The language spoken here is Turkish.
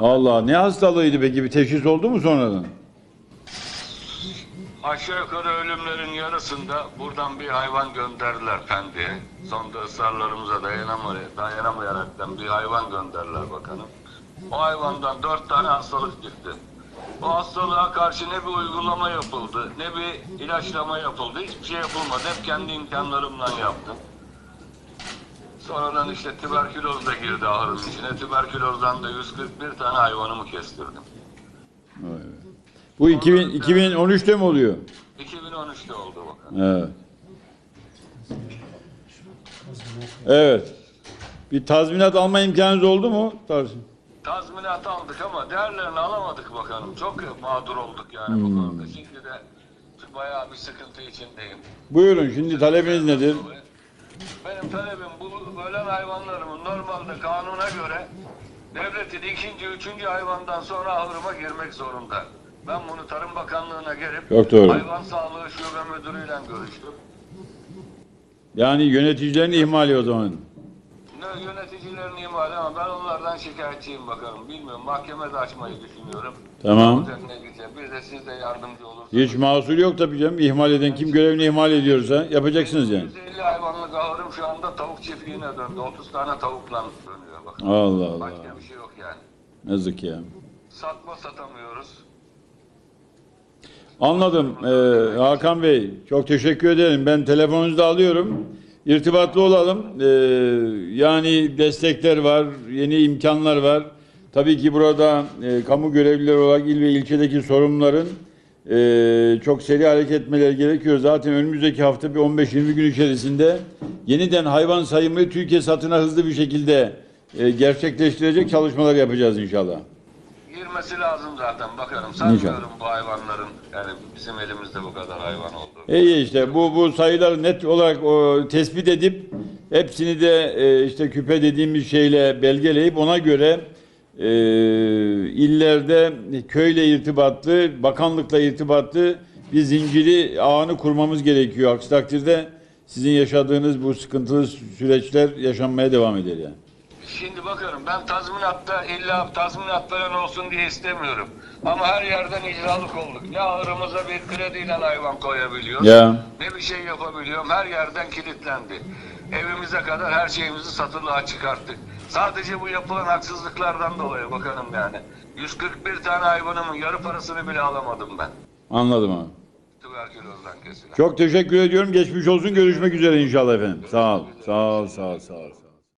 Allah ne hastalığıydı peki bir teşhis oldu mu sonradan? Aşağı yukarı ölümlerin yarısında buradan bir hayvan gönderdiler Pendik'e. Sonunda ısrarlarımıza dayanamay- dayanamayaraktan bir hayvan gönderdiler bakanım. O hayvandan dört tane hastalık çıktı. Bu hastalığa karşı ne bir uygulama yapıldı, ne bir ilaçlama yapıldı. Hiçbir şey yapılmadı. Hep kendi imkanlarımla yaptım. Sonradan işte tüberküloz da girdi ahırın içine. Tüberkülozdan da 141 tane hayvanımı kestirdim. Bu 2000, 2013'te mi oluyor? 2013'te oldu bakalım. Evet. Evet. Bir tazminat alma imkanınız oldu mu? Taz- Tazminat aldık ama değerlerini alamadık bakalım. Çok mağdur olduk yani bu konuda. Şimdi de bayağı bir sıkıntı içindeyim. Buyurun şimdi talebiniz nedir? Benim talebim bu ölen hayvanlarımın normalde kanuna göre devletin ikinci, üçüncü hayvandan sonra ahırıma girmek zorunda. Ben bunu Tarım Bakanlığı'na gelip Çok doğru. hayvan sağlığı şube müdürüyle görüştüm. Yani yöneticilerin ihmali o zaman. Ne yöneticilerin ihmali ama ben onlardan şikayetçiyim bakalım. Bilmiyorum mahkeme de açmayı düşünüyorum. Tamam. Üzerine gideceğim. Bir de siz de yardımcı olursanız. Hiç mahsul yok tabii canım. İhmal eden kim görevini ihmal ediyorsa yapacaksınız yani. 150 hayvanlık ahırım şu anda tavuk çiftliğine döndü. 30 tane tavukla dönüyor bakın. Allah Allah. Başka bir şey yok yani. Yazık ya. Satma satamıyoruz. Anladım. Ee, Hakan Bey çok teşekkür ederim. Ben telefonunuzu da alıyorum. İrtibatlı olalım. Ee, yani destekler var, yeni imkanlar var. Tabii ki burada e, kamu görevlileri olarak il ve ilçedeki sorunların e, çok seri hareket etmeleri gerekiyor. Zaten önümüzdeki hafta bir 15-20 gün içerisinde yeniden hayvan sayımı Türkiye satına hızlı bir şekilde e, gerçekleştirecek çalışmalar yapacağız inşallah. Girmesi lazım zaten bakarım. Sanmıyorum bu hayvanların yani bizim elimizde bu kadar hayvan oldu. İyi işte bu bu sayıları net olarak o, tespit edip hepsini de e, işte küpe dediğimiz şeyle belgeleyip ona göre e, illerde köyle irtibatlı, bakanlıkla irtibatlı bir zinciri ağını kurmamız gerekiyor. Aksi takdirde sizin yaşadığınız bu sıkıntılı süreçler yaşanmaya devam eder yani. Şimdi bakarım ben tazminatta illa tazminat falan olsun diye istemiyorum. Ama her yerden icralık olduk. Ne ahırımıza bir krediyle hayvan koyabiliyoruz. Ya. Ne bir şey yapabiliyorum. Her yerden kilitlendi. Evimize kadar her şeyimizi satılığa çıkarttık. Sadece bu yapılan haksızlıklardan dolayı bakalım yani. 141 tane hayvanımın yarı parasını bile alamadım ben. Anladım abi. Tüberkülozdan kesilen. Çok teşekkür ediyorum. Geçmiş olsun. Görüşmek üzere inşallah efendim. Sağ ol. Sağ ol. Sağ ol. Sağ ol.